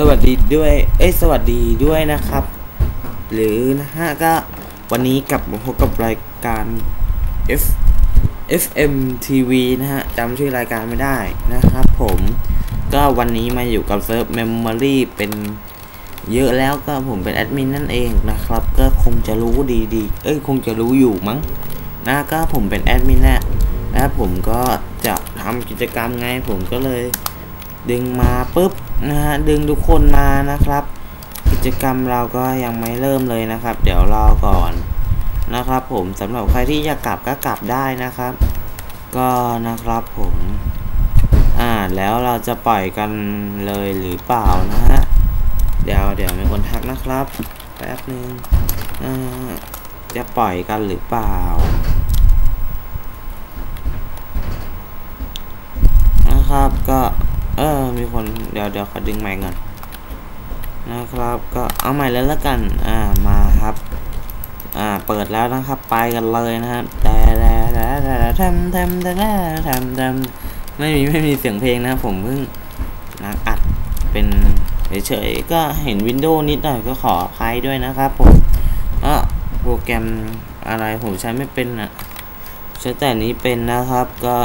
สวัสดีด้วย เอ้ย สวัสดีด้วยนะครับ หรือนะฮะก็วันนี้กลับมาพบกับรายการ F FM TV นะฮะจำชื่อรายการไม่ได้นะครับผม ก็วันนี้มาอยู่กับเซิร์ฟ Memory เป็นเยอะแล้วก็ผมเป็นแอดมินนั่นเองนะครับ ก็คงจะรู้ดีๆ เอ้ย คงจะรู้อยู่มั้ง นะก็ผมเป็นแอดมินนะแล้วผมก็จะทำกิจกรรมไงผมก็เลย ดึงมาปุ๊บนะฮะดึงทุกคนมานะครับ กิจกรรมเราก็ยังไม่เริ่มเลยนะครับ เดี๋ยวรอก่อนนะครับ ผมสำหรับใครที่อยากกลับก็กลับได้นะครับ ก็นะครับผมอ่าแล้วเราจะปล่อยกันเลยหรือเปล่านะฮะเดี๋ยวเดี๋ยวมีคนทักนะครับแป๊บนึงอ่าจะปล่อยกันหรือเปล่า นะครับก็เออมีคนเดี๋ ยวเดี๋ยวขอดึงไมค์ก่อนนะครับ ก็เอาใหม่แล้วละกันอ่ามาครับอ่าเปิดแล้วนะครับไปกันเลยนะครับแต่แต่แต่แต่ทำทำแต่ทำทำไม่มีไม่มีเสียงเพลงนะครับผมเพิ่งนักอัดเป็นเฉยๆก็เห็นวินโดว์นิดหน่อยก็ขออภัยด้วยนะครับผมอะโปรแกรมอะไรผมใช้ไม่เป็นอะใช้แต่นี้เป็นนะครับก็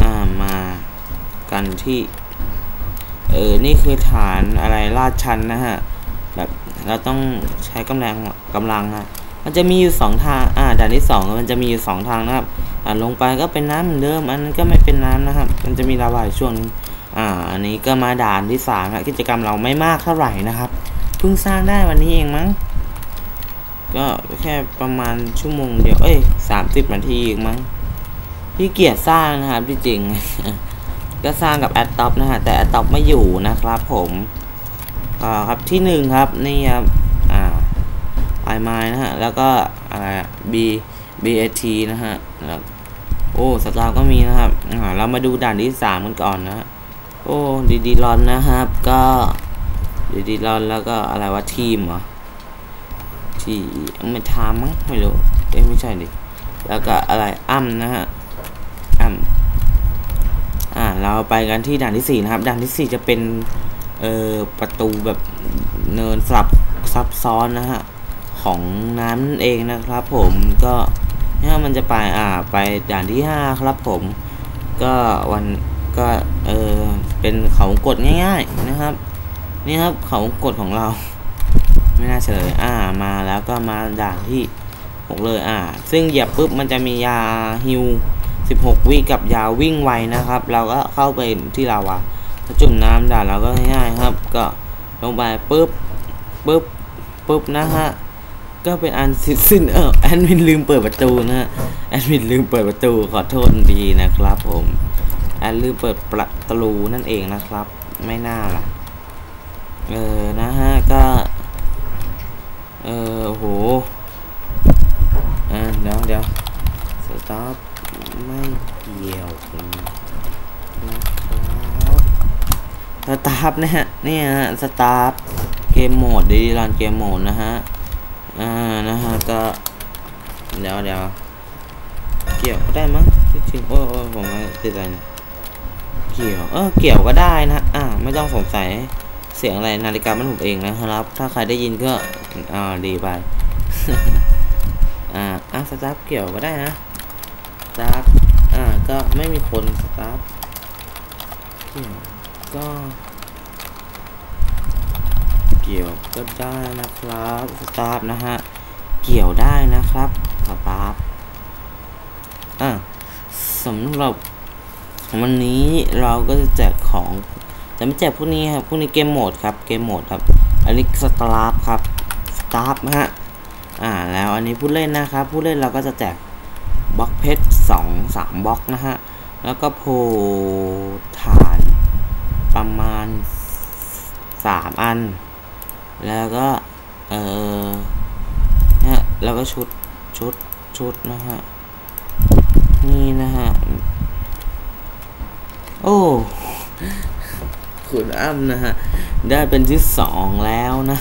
อ่ามากันที่ เออ นี่คือฐานอะไรลาดชันนะฮะ แบบเราต้องใช้กำลังกำลังฮะมันจะมีอยู่สองทาง อ่า ด่านที่สองมันจะมีอยู่สองทางนะครับ อ่า ลงไปก็เป็นน้ำเหมือนเดิม อันนั้นก็ไม่เป็นน้ำนะครับ มันจะมีลาวาช่วงนึงอ่า อันนี้ก็มาด่านที่สามนะกิจกรรมเราไม่มากเท่าไหร่นะครับ เพิ่งสร้างได้วันนี้เองมั้ง ก็แค่ประมาณชั่วโมงเดียว เอ้ยสามสิบนาทีเองมั้งพี่เกียรติสร้างนะครับที่จริง ก็สร้างกับแอดท็อปนะฮะแต่แอดท็อปไม่อยู่นะครับผมอ่าครับที่หนึ่งครับนี่ครับอ่าไอไม้นะฮะแล้วก็อะไรอะ B B A T นะฮะแล้วโอ้สตาร์ก็มีนะครับอ่าเรามาดูด่านที่สามกันก่อนนะฮะโอ้ดีดีรอนนะครับก็ดีดีรอนแล้วก็อะไรวะทีมเหรอที่ไม่ทามั้งไม่รู้เอ้ไม่ใช่ดิแล้วก็อะไรอ้ำนะฮะ เราไปกันที่ด่านที่สี่นะครับ ด่านที่สี่จะเป็นเอ่อประตูแบบเนินสลับซับซ้อนนะฮะของน้ำนั่นเองนะครับ ผมก็เนี่ยมันจะไปอ่าไปด่านที่ห้าครับผม ก็วันก็เออเป็นเขากดง่ายๆนะครับ นี่ครับเขากดของเรา ไม่น่าเฉลยอ่ามาแล้วก็มาด่านที่หกเลยอ่า ซึ่งเหยียบปุ๊บมันจะมียาฮิว 16 วิกับยาววิ่งไวนะครับ เราก็เข้าไปที่ลาวาจุ่มน้ำด่าเราก็ง่ายครับ ก็ลงไปปุ๊บปุ๊บปุ๊บนะฮะก็เป็นอันสิ้นเออแอดมินลืมเปิดประตูนะฮะแอดมินลืมเปิดประตูขอโทษดีนะครับ ผมแอดลืมเปิดประตูนั่นเองนะครับ ไม่น่าล่ะเออนะฮะก็เออโหอ่าเดี๋ยวเดี๋ยวสต็อป ไม่เกี่ยวนะครับสตาร์ฟนะฮะนี่ฮะสตาร์ฟเกมโหมดดีรันเกมโหมดนะฮะอ่านะฮะก็เดี๋ยวเดี๋ยวเกี่ยวก็ได้มั้งจริงโอ้โอ้ผมไม่ติดอะไรเนี่ยเกี่ยวเออเกี่ยวก็ได้นะ อ่าไม่ต้องสงสัยเสียงอะไรนาฬิกามันผมเองนะครับ ถ้าใครได้ยินก็อ่าดีไปอ่าอะสตาร์ฟเกี่ยวก็ได้นะ ตาฟอ่าก็ไม่มีคนสตาฟเกี่ยวก็เกี่ยวก็ได้นะครับสตาฟนะฮะเกี่ยวได้นะครับสตาฟอ่าสำหรับวันนี้เราก็จะแจกของ จะไม่แจกพวกนี้ครับพวกนี้เกมโหมดครับเกมโหมดครับ อันนี้สตาฟครับสตาฟนะฮะอ่าแล้วอันนี้ผู้เล่นนะครับ ผู้เล่นเราก็จะแจกบล็อกเพชร สองสามบล็อกนะฮะ แล้วก็โพฐานประมาณสามอัน แล้วก็ เออเนี่ยแล้วก็ชุด ชุด ชุดนะฮะ นี่นะฮะ โอ้คุณอ้ำนะฮะ ได้เป็นที่สองแล้วนะ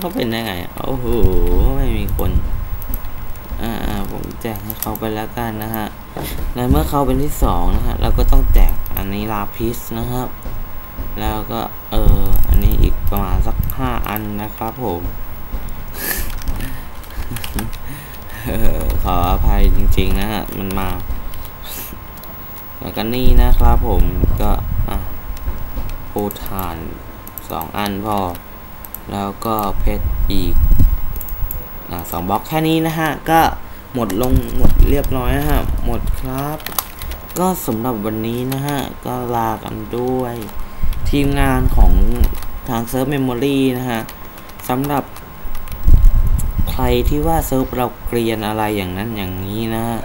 เขาเป็นได้ไง โอ้โห ไม่มีคน แจกให้เขาไปแล้วกันนะฮะในเมื่อเขาเป็นที่สองนะฮะเราก็ต้องแจกอันนี้ลาพิสนะครับ แล้วก็เอออันนี้อีกประมาณสักห้าอันนะครับผมเขออภัยจริงๆนะฮะมันมา แล้วก็นี่นะครับผมก็อะปูฐานสองอันพอ แล้วก็เพชรอีกอะสองบล็อกแค่นี้นะฮะก็ หมดลงหมดเรียบร้อยฮะหมดครับ ก็สำหรับวันนี้นะฮะ ก็ลากันด้วย ทีมงานของทางเซิร์ฟเมมโมรีนะฮะสำหรับใครที่ว่าเซิร์ฟเราเกรียนอะไรอย่างนั้นอย่างนี้นะฮะ